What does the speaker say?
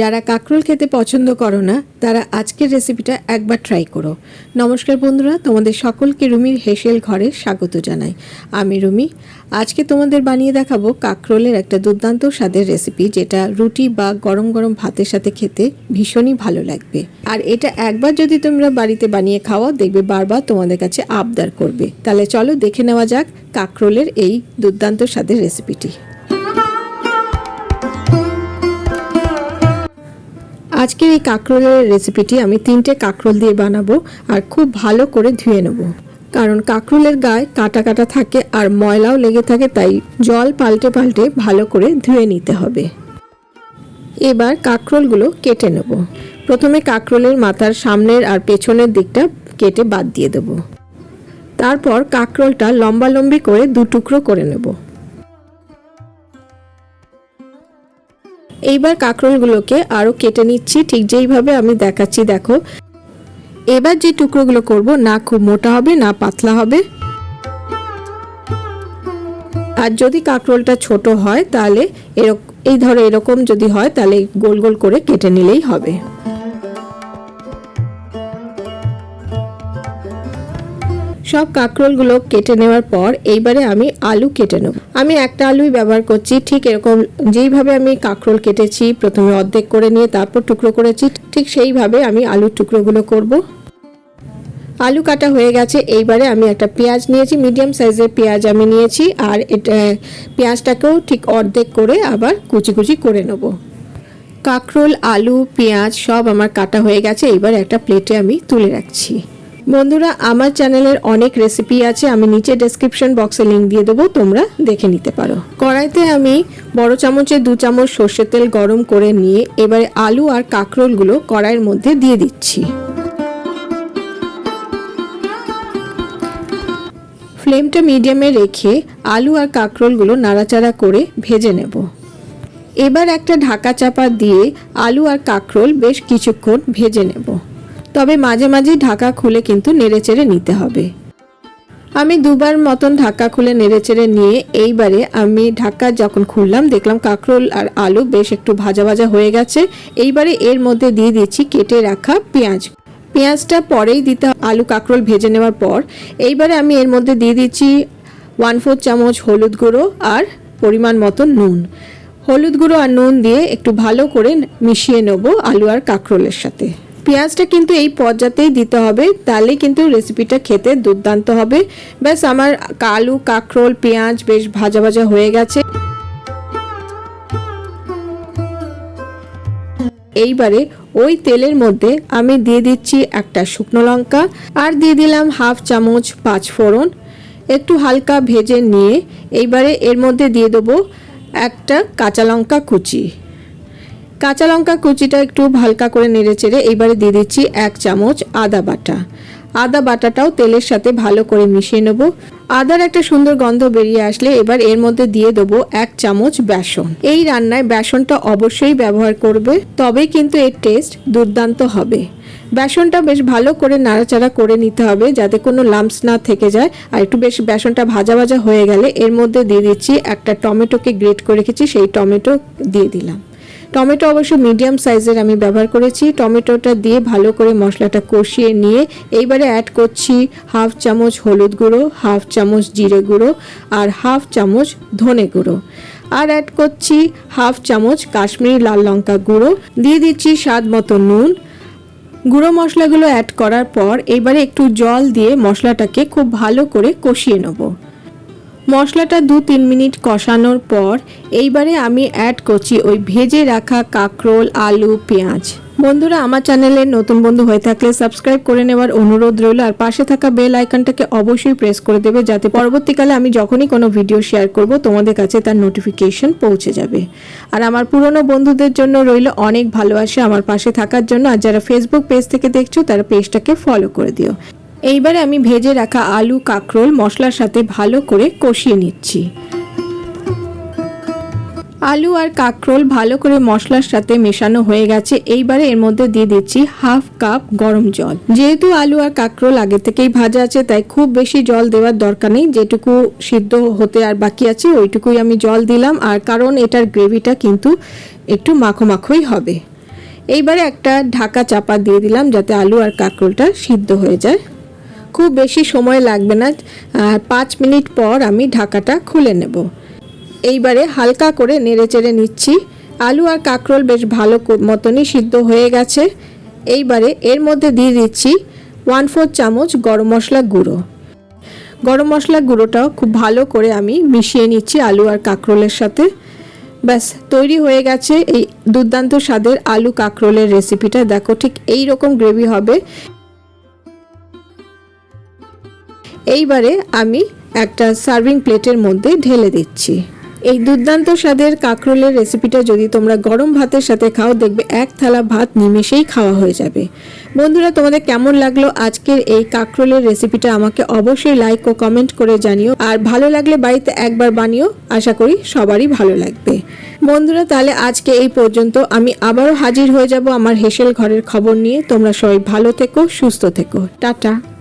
যারা কাঁকরোল খেতে পছন্দ করো না, তারা আজকের রেসিপিটা একবার ট্রাই করো। নমস্কার বন্ধুরা, তোমাদের সকলকে রুমির হেসেল ঘরে স্বাগত জানাই। আমি রুমি, আজকে তোমাদের বানিয়ে দেখাবো কাঁকরোলের একটা দুর্দান্ত স্বাদের রেসিপি যেটা রুটি বা গরম গরম ভাতের সাথে খেতে ভীষণই ভালো লাগবে। আর এটা একবার যদি তোমরা বাড়িতে বানিয়ে খাওয়া দেখবে বারবার তোমাদের কাছে আবদার করবে। তাহলে চলো দেখে নেওয়া যাক কাঁকরোলের এই দুর্দান্ত স্বাদের রেসিপিটি আজকের এই কাঁকরোলের রেসিপিটি আমি তিনটে কাঁকরোল দিয়ে বানাবো আর খুব ভালো করে ধুয়ে নেব। কারণ কাঁকরোলের গায়ে কাটা কাটা থাকে আর ময়লাও লেগে থাকে, তাই জল পাল্টে পাল্টে ভালো করে ধুয়ে নিতে হবে। এবার কাঁকরোলগুলো কেটে নেব। প্রথমে কাঁকরোলের মাথার সামনের আর পেছনের দিকটা কেটে বাদ দিয়ে দেব। তারপর কাঁকরোলটা লম্বা লম্বি করে দু টুকরো করে নেব। এইবার কাঁকরোলগুলোকে আরও কেটে নিচ্ছি, ঠিক যেইভাবে আমি দেখাচ্ছি, দেখো। এবার যে টুকরোগুলো করব, না খুব মোটা হবে, না পাতলা হবে। আর যদি কাঁকরোলটা ছোট হয়, তাহলে এরকম এই ধরো এরকম যদি হয়, তাহলে গোল গোল করে কেটে নিলেই হবে। সব কাঁকরোলগুলো কেটে নেওয়ার পর এইবারে আমি আলু কেটে নেব। আমি একটা আলুই ব্যবহার করছি, ঠিক এরকম যেইভাবে আমি কাঁকরোল কেটেছি, প্রথমে অর্ধেক করে নিয়ে তারপর টুকরো করেছি, ঠিক সেইভাবে আমি আলুর টুকরোগুলো করব। আলু কাটা হয়ে গেছে, এইবারে আমি একটা পেঁয়াজ নিয়েছি, মিডিয়াম সাইজের পেঁয়াজ আমি নিয়েছি, আর এটা, পেঁয়াজটাকেও ঠিক অর্ধেক করে আবার কুচি কুচি করে নেব। কাঁকরোল, আলু, পেঁয়াজ সব আমার কাটা হয়ে গেছে, এইবার একটা প্লেটে আমি তুলে রাখছি। বন্ধুরা, আমার চ্যানেলের অনেক রেসিপি আছে, আমি নিচে ডেসক্রিপশন বক্সে লিঙ্ক দিয়ে দেবো, তোমরা দেখে নিতে পারো। কড়াইতে আমি বড় চামচে দু চামচ সর্ষের তেল গরম করে নিয়ে, এবারে আলু আর কাঁকরোলগুলো কড়াইয়ের মধ্যে দিয়ে দিচ্ছি। ফ্লেমটা মিডিয়ামে রেখে আলু আর কাঁকরোলগুলো নাড়াচাড়া করে ভেজে নেব। এবার একটা ঢাকা চাপা দিয়ে আলু আর কাঁকরোল বেশ কিছুক্ষণ ভেজে নেব। তবে মাঝে মাঝে ঢাকা খুলে কিন্তু নেড়েচেড়ে নিতে হবে। আমি দুবার মতন ঢাকা খুলে নেড়েচেড়ে নিয়ে এইবারে আমি ঢাকা যখন খুললাম, দেখলাম কাঁকরোল আর আলু বেশ একটু ভাজা ভাজা হয়ে গেছে। এইবারে এর মধ্যে দিয়ে দিচ্ছি কেটে রাখা পেঁয়াজ। পেঁয়াজটা পরেই দিতে আলু কাঁকরোল ভেজে নেওয়ার পর। এইবারে আমি এর মধ্যে দিয়ে দিচ্ছি ওয়ান ফোর চামচ হলুদ গুঁড়ো আর পরিমাণ মতো নুন। হলুদ গুঁড়ো আর নুন দিয়ে একটু ভালো করে মিশিয়ে নেব আলু আর কাঁকরোলের সাথে। পেঁয়াজটা কিন্তু এই পর্যাতেই দিতে হবে তাহলে কিন্তু রেসিপিটা খেতে দুর্দান্ত হবে। ব্যাস, আমার আলু কাঁকরোল, পেঁয়াজ বেশ ভাজা ভাজা হয়ে গেছে। এইবারে ওই তেলের মধ্যে আমি দিয়ে দিচ্ছি একটা শুকনো লঙ্কা, আর দিয়ে দিলাম হাফ চামচ পাঁচ ফোড়ন। একটু হালকা ভেজে নিয়ে এইবারে এর মধ্যে দিয়ে দেবো একটা কাঁচা লঙ্কা কুচি। কাঁচা লঙ্কা কুচিটা একটু হালকা করে নেড়ে চেড়ে এবারে দিয়ে দিচ্ছি এক চামচ আদা বাটা। আদা বাটাটাও তেলের সাথে ভালো করে মিশিয়ে নেব। আদার একটা সুন্দর গন্ধ বেরিয়ে আসলে এবার এর মধ্যে দিয়ে দেবো এক চামচ বেসন। এই রান্নায় বেসনটা অবশ্যই ব্যবহার করবে, তবেই কিন্তু এর টেস্ট দুর্দান্ত হবে। বেসনটা বেশ ভালো করে নাড়াচাড়া করে নিতে হবে যাতে কোনো লাম্পস না থেকে যায়। আর একটু বেশ বেসনটা ভাজা ভাজা হয়ে গেলে এর মধ্যে দিয়ে দিচ্ছি একটা টমেটোকে গ্রেট করে রেখেছি, সেই টমেটো দিয়ে দিলাম। টমেটো অবশ্য মিডিয়াম সাইজের আমি ব্যবহার করেছি। টমেটোটা দিয়ে ভালো করে মশলাটা কষিয়ে নিয়ে এইবারে অ্যাড করছি হাফ চামচ হলুদ গুঁড়ো হাফ চামচ জিরে গুঁড়ো আর হাফ চামচ ধনে গুঁড়ো। আর অ্যাড করছি হাফ চামচ কাশ্মীরি লাল লঙ্কা গুঁড়ো। দিয়ে দিচ্ছি স্বাদ মতো নুন। গুঁড়ো মশলাগুলো অ্যাড করার পর এবারে একটু জল দিয়ে মশলাটাকে খুব ভালো করে কষিয়ে নেব। মশলাটা দু তিন মিনিট কষানোর পর এইবারে আমি অ্যাড করছি ওই ভেজে রাখা কাঁকরোল, আলু, পেঁয়াজ। বন্ধুরা, আমার চ্যানেলে নতুন বন্ধু হয়ে থাকলে সাবস্ক্রাইব করে নেওয়ার অনুরোধ রইল। আর পাশে থাকা বেল আইকনটাকে অবশ্যই প্রেস করে দেবে যাতে পরবর্তীকালে আমি যখনই কোনো ভিডিও শেয়ার করব, তোমাদের কাছে তার নোটিফিকেশন পৌঁছে যাবে। আর আমার পুরনো বন্ধুদের জন্য রইল অনেক ভালোবাসা আমার পাশে থাকার জন্য। আর যারা ফেসবুক পেজ থেকে দেখছ, তারা পেজটাকে ফলো করে দিও। এইবারে আমি ভেজে রাখা আলু, কাঁকরোল মশলার সাথে ভালো করে কষিয়ে নিচ্ছি। আলু আর কাঁকরোল ভালো করে মশলার সাথে মেশানো হয়ে গেছে। এইবারে এর মধ্যে দিয়ে দিচ্ছি হাফ কাপ গরম জল। যেহেতু আলু আর কাঁকরোল আগে থেকেই ভাজা আছে, তাই খুব বেশি জল দেওয়ার দরকার নেই। যেটুকু সিদ্ধ হতে আর বাকি আছে, ওইটুকুই আমি জল দিলাম। আর কারণ এটার গ্রেভিটা কিন্তু একটু মাখো মাখোই হবে। এইবারে একটা ঢাকা চাপা দিয়ে দিলাম যাতে আলু আর কাঁকরোলটা সিদ্ধ হয়ে যায়। খুব বেশি সময় লাগবে না, আর পাঁচ মিনিট পর আমি ঢাকাটা খুলে নেব। এইবারে হালকা করে নেড়ে চেড়ে নিচ্ছি। আলু আর কাঁকরোল বেশ ভালো মতনই সিদ্ধ হয়ে গেছে। এইবারে এর মধ্যে দিয়ে দিচ্ছি ওয়ান ফোর চামচ গরম মশলা গুঁড়ো। গরম মশলা গুঁড়োটাও খুব ভালো করে আমি মিশিয়ে নিচ্ছি আলু আর কাঁকরোলের সাথে। ব্যাস, তৈরি হয়ে গেছে এই দুর্দান্ত স্বাদের আলু কাঁকরোলের রেসিপিটা দেখো ঠিক এই রকম গ্রেভি হবে। এইবারে আমি একটা সার্ভিং প্লেটের মধ্যে ঢেলে দিচ্ছি। এই দুর্দান্ত স্বাদের কাঁকরোলের রেসিপিটা যদি তোমরা গরম ভাতের সাথে খাও, দেখবে এক থালা ভাত নিমেষেই খাওয়া হয়ে যাবে। বন্ধুরা, তোমাদের কেমন লাগল আজকের এই কাঁকরোলের রেসিপিটা আমাকে অবশ্যই লাইক ও কমেন্ট করে জানিও। আর ভালো লাগলে বাড়িতে একবার বানিও। আশা করি সবারই ভালো লাগবে। বন্ধুরা, তাহলে আজকে এই পর্যন্ত আমি আবারও হাজির হয়ে যাব আমার হেসেল ঘরের খবর নিয়ে। তোমরা সবাই ভালো থেকো, সুস্থ থেকো। টাটা।